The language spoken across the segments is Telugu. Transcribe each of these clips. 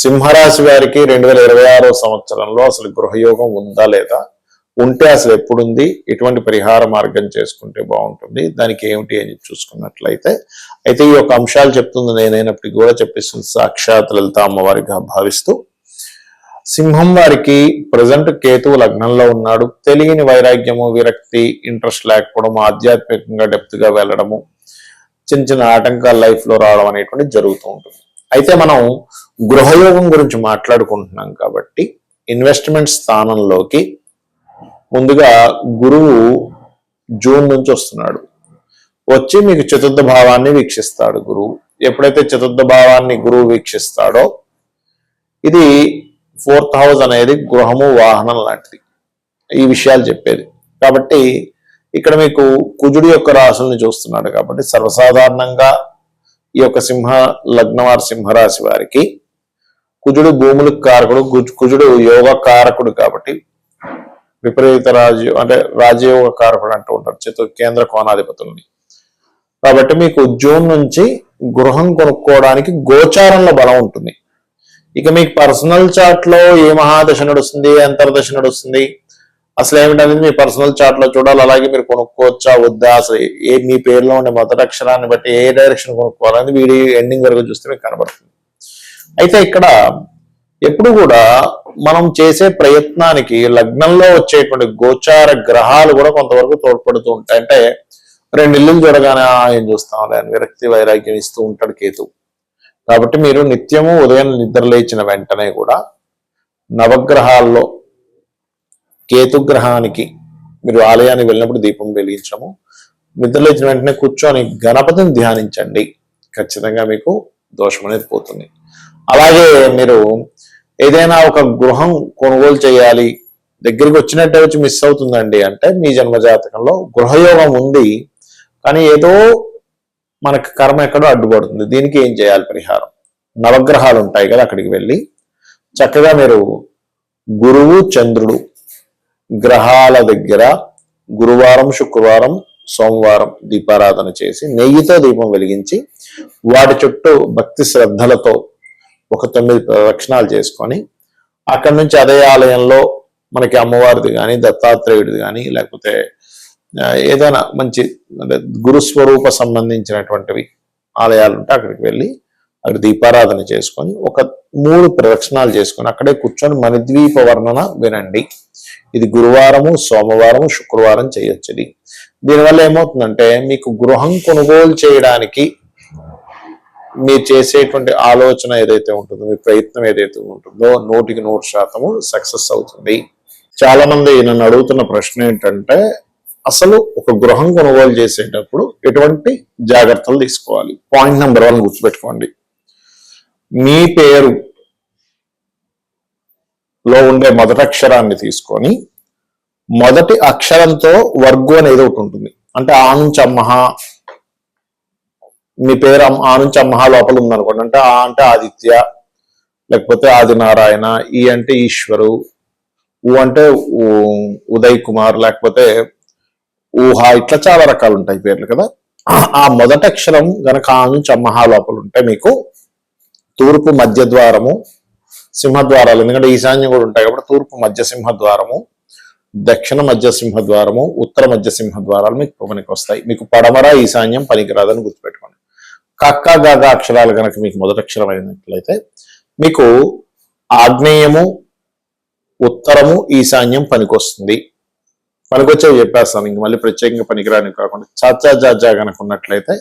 సింహరాశి వారికి రెండు వేల ఇరవై ఆరో సంవత్సరంలో అసలు గృహయోగం ఉందా లేదా? ఉంటే అసలు ఎప్పుడుంది? ఎటువంటి పరిహార మార్గం చేసుకుంటే బాగుంటుంది. దానికి ఏమిటి అని చూసుకున్నట్లయితే అయితే ఈ యొక్క అంశాలు చెప్తుంది నేనైనప్పటికీ కూడా చెప్పిస్తుంది సాక్షాత్ లలిత అమ్మవారిగా భావిస్తూ. సింహం వారికి ప్రజెంట్ కేతువు లగ్నంలో ఉన్నాడు. తెలియని వైరాగ్యము విరక్తి ఇంట్రెస్ట్ లేకపోవడం ఆధ్యాత్మికంగా డెప్త్గా వెళ్ళడము చిన్న చిన్న ఆటంకాలు లైఫ్లో రావడం అనేటువంటి జరుగుతూ ఉంటుంది. అయితే మనం గృహయోగం గురించి మాట్లాడుకుంటున్నాం కాబట్టి ఇన్వెస్ట్మెంట్ స్థానంలోకి ముందుగా గురువు జూన్ నుంచి వస్తున్నాడు. వచ్చి మీకు చతుర్థ భావాన్ని వీక్షిస్తాడు గురువు. ఎప్పుడైతే చతుర్థ భావాన్ని గురువు వీక్షిస్తాడో ఇది ఫోర్త్ హౌస్ అనేది గృహము వాహనం లాంటిది. ఈ విషయాలు చెప్పేది. కాబట్టి ఇక్కడ మీకు కుజుడి యొక్క రాశుల్ని చూస్తున్నాడు కాబట్టి సర్వసాధారణంగా ఈ యొక్క సింహ లగ్నవారి సింహరాశి వారికి కుజుడు భూములకు కారకుడు కుజుడు యోగ కారకుడు కాబట్టి విపరీత రాజ్య అంటే రాజయోగ కారకుడు అంటూ ఉంటారు చతు కేంద్ర కోణాధిపతుల్ని. కాబట్టి మీకు జూన్ నుంచి గృహం కొనుక్కోవడానికి గోచారంలో బలం ఉంటుంది. ఇక మీకు పర్సనల్ చార్ట్లో ఏ మహాదశ నడుస్తుంది అంతర్దశ నడుస్తుంది? అసలు ఏమిటనేది మీ పర్సనల్ చార్ట్లో చూడాలి అలాగే మీరు కొనుక్కోవచ్చా వద్దా? అసలు ఏ మీ పేరులో ఉండే మొదటి అక్షరాన్ని బట్టి ఏ డైరెక్షన్ కొనుక్కోవాలని వీడియో ఎండింగ్ వరకు చూస్తే మీకు కనబడుతుంది. అయితే ఇక్కడ ఎప్పుడు కూడా మనం చేసే ప్రయత్నానికి లగ్నంలో వచ్చేటువంటి గోచార గ్రహాలు కూడా కొంతవరకు తోడ్పడుతూ ఉంటాయి. అంటే రెండు ఇల్లులు చూడగానే "ఆ, ఏం చూస్తాం? అని విరక్తి వైరాగ్యం ఇస్తూ ఉంటాడు కేతు. కాబట్టి మీరు నిత్యము ఉదయం నిద్రలేచిన వెంటనే కూడా నవగ్రహాల్లో కేతు గ్రహానికి మీరు ఆలయానికి వెళ్ళినప్పుడు దీపం వెలిగించడము నిద్రలేచిన వెంటనే కూర్చొని గణపతిని ధ్యానించండి. ఖచ్చితంగా మీకు దోషం అనేది పోతుంది. అలాగే మీరు ఏదైనా ఒక గృహం కొనుగోలు చేయాలి దగ్గరికి వచ్చినట్టే వచ్చి మిస్ అవుతుందండి అంటే మీ జన్మజాతకంలో గృహయోగం ఉంది కానీ ఏదో మనకు కర్మ ఎక్కడో అడ్డుపడుతుంది. దీనికి ఏం చేయాలి పరిహారం? నవగ్రహాలు ఉంటాయి కదా అక్కడికి వెళ్ళి. చక్కగా మీరు గురువు చంద్రుడు గ్రహాల దగ్గర గురువారం శుక్రవారం సోమవారం దీపారాధన చేసి నెయ్యితో దీపం వెలిగించి వాటి చుట్టూ భక్తి శ్రద్ధలతో ఒక తొమ్మిది ప్రదక్షిణాలు చేసుకొని అక్కడి నుంచి అదే ఆలయంలో మనకి అమ్మవారిది కానీ దత్తాత్రేయుడిది కానీ లేకపోతే ఏదైనా మంచి అంటే గురుస్వరూప సంబంధించినటువంటివి ఆలయాలు ఉంటే అక్కడికి వెళ్ళి అక్కడ దీపారాధన చేసుకొని ఒక మూడు ప్రదక్షిణాలు చేసుకొని అక్కడే కూర్చొని మణిద్వీప వర్ణన వినండి. ఇది గురువారము సోమవారము శుక్రవారం చేయొచ్చు దీనివల్ల ఏమవుతుందంటే మీకు గృహం కొనుగోలు చేయడానికి మీరు చేసేటువంటి ఆలోచన ఏదైతే ఉంటుందో మీ ప్రయత్నం ఏదైతే ఉంటుందో నూటికి నూరు శాతము సక్సెస్ అవుతుంది. చాలా మంది నన్ను అడుగుతున్న ప్రశ్న ఏంటంటే అసలు ఒక గృహం కొనుగోలు చేసేటప్పుడు ఎటువంటి జాగ్రత్తలు తీసుకోవాలి? పాయింట్ నెంబర్ వన్ గుర్తుపెట్టుకోండి. మీ పేరు లో ఉండే మొదటి అక్షరాన్ని తీసుకొని మొదటి అక్షరంతో వర్గు అనేది ఒకటి ఉంటుంది. అంటే ఆ నుంచి అమ్మహ మీ పేరు ఆ నుంచి అమ్మహ లోపల ఉందనుకోండి. అంటే ఆ అంటే ఆదిత్య లేకపోతే ఆదినారాయణ ఈ అంటే ఈశ్వరు ఊ అంటే ఉదయ్ కుమార్ లేకపోతే ఊహ ఇట్లా చాలా రకాలు ఉంటాయి పేర్లు కదా. ఆ మొదటి అక్షరం గనక ఆ నుంచి అమ్మహ లోపల ఉంటే మీకు తూర్పు మధ్య ద్వారము సింహద్వారాలు ఎందుకంటే ఈశాన్యం కూడా ఉంటాయి కాబట్టి తూర్పు మధ్య సింహద్వారము దక్షిణ మధ్య సింహద్వారము ఉత్తర మధ్య సింహద్వారాలు మీకు పనికి వస్తాయి. మీకు పడమర ఈశాన్యం పనికిరాదని గుర్తుపెట్టుకోండి. కక్క గగ అక్షరాలు కనుక మీకు మొదటి అయినట్లయితే మీకు ఆగ్నేయము ఉత్తరము ఈశాన్యం పనికొస్తుంది. పనికొచ్చేవి చెప్పేస్తాను ఇంక మళ్ళీ ప్రత్యేకంగా పనికిరాని కాకుండా. చాచా జాజా కనుక ఉన్నట్లయితే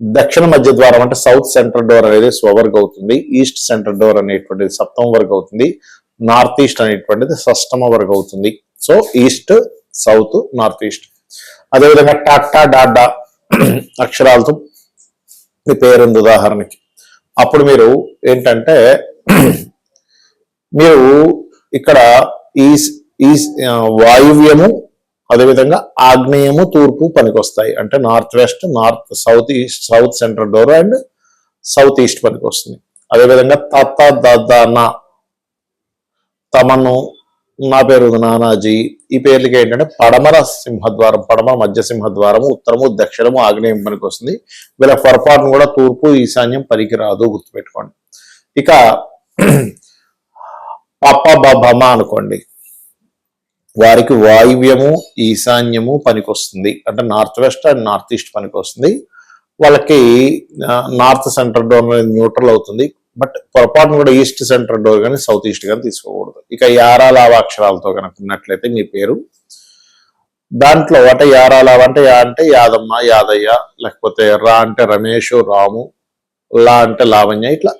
దక్షిణ మధ్య ద్వారం అంటే సౌత్ సెంట్రల్ డోర్ అనేది స్వవర్గ్ అవుతుంది. ఈస్ట్ సెంట్రల్ డోర్ అనేటువంటిది సప్తమ వర్గ్ అవుతుంది. నార్త్ ఈస్ట్ అనేటువంటిది షష్టమ వర్గ్ అవుతుంది. So east south north east అదేవిధంగా టాటా డాడా అక్షరాలతో మీ పేరుంది ఉదాహరణకి. అప్పుడు మీరు ఏంటంటే మీరు ఇక్కడ ఈ ఈ వాయువ్యము అదేవిధంగా ఆగ్నేయము తూర్పు పనికొస్తాయి. అంటే north west north south east south central door and south east పనికి వస్తుంది అదేవిధంగా తత్త దన తమను నా పేరు నానాజీ. ఈ పేర్లకి ఏంటంటే పడమర సింహద్వారం పడమర మధ్య సింహద్వారము ఉత్తరము దక్షిణము ఆగ్నేయం పనికి వస్తుంది. వీళ్ళ పొరపాటును కూడా తూర్పు ఈశాన్యం పనికి రాదు గుర్తుపెట్టుకోండి. ఇక పప్ప బభమ అనుకోండి. వారికి వాయువ్యము ఈశాన్యము పనికొస్తుంది అంటే north west and north east పనికొస్తుంది వాళ్ళకి నార్త్ సెంటర్ డోర్ న్యూట్రల్ అవుతుంది. బట్ పొరపాటును కూడా ఈస్ట్ సెంటర్ డోర్ కానీ సౌత్ ఈస్ట్ కానీ తీసుకోకూడదు. ఇక యారా లావ అక్షరాలతో కనుక ఉన్నట్లయితే మీ పేరు. దాంట్లో అంటే యారాలావ అంటే యా అంటే యాదమ్మ యాదయ్య లేకపోతే రా అంటే రమేష్ రాము లా అంటే లావణ్య ఇట్లా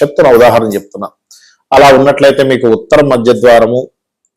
చెప్తున్నా ఉదాహరణ చెప్తున్నా. అలా ఉన్నట్లయితే మీకు ఉత్తర మధ్య ద్వారము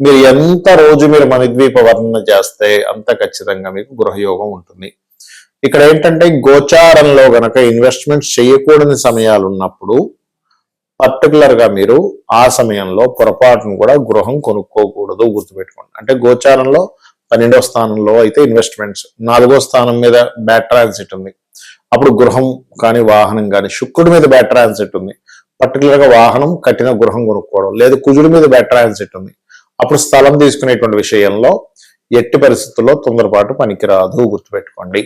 మీరు ఎంత రోజు మీరు మణిద్వీప వర్ణన చేస్తే అంత ఖచ్చితంగా మీకు గృహయోగం ఉంటుంది. ఇక్కడ ఏంటంటే గోచారంలో గనక ఇన్వెస్ట్మెంట్స్ చేయకూడని సమయాలు ఉన్నప్పుడు పర్టికులర్గా మీరు ఆ సమయంలో పొరపాటును కూడా గృహం కొనుక్కోకూడదు గుర్తుపెట్టుకోండి. అంటే గోచారంలో పన్నెండో స్థానంలో అయితే ఇన్వెస్ట్మెంట్స్ నాలుగో స్థానం మీద బ్యాడ్ ట్రాన్సిట్ ఉంది. అప్పుడు గృహం కానీ వాహనం కానీ శుక్రుడి మీద బ్యాడ్ ట్రాన్సిట్ ఉంది. పర్టికులర్గా వాహనం కట్టిన గృహం కొనుక్కోవడం లేదు కుజుడి మీద బ్యాడ్ ట్రాన్సిట్ ఉంది. అప్పుడు స్థలం తీసుకునేటువంటి విషయంలో ఎట్టి పరిస్థితుల్లో తొందరపాటు పనికిరాదు గుర్తుపెట్టుకోండి.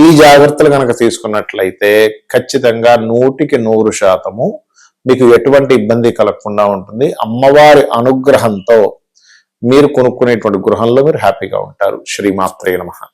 ఈ జాగ్రత్తలు కనుక తీసుకున్నట్లయితే ఖచ్చితంగా నూటికి నూరు శాతము మీకు ఎటువంటి ఇబ్బంది కలగకుండా ఉంటుంది. అమ్మవారి అనుగ్రహంతో మీరు కొనుక్కునేటువంటి గృహంలో మీరు హ్యాపీగా ఉంటారు. శ్రీమాత్రే నమహా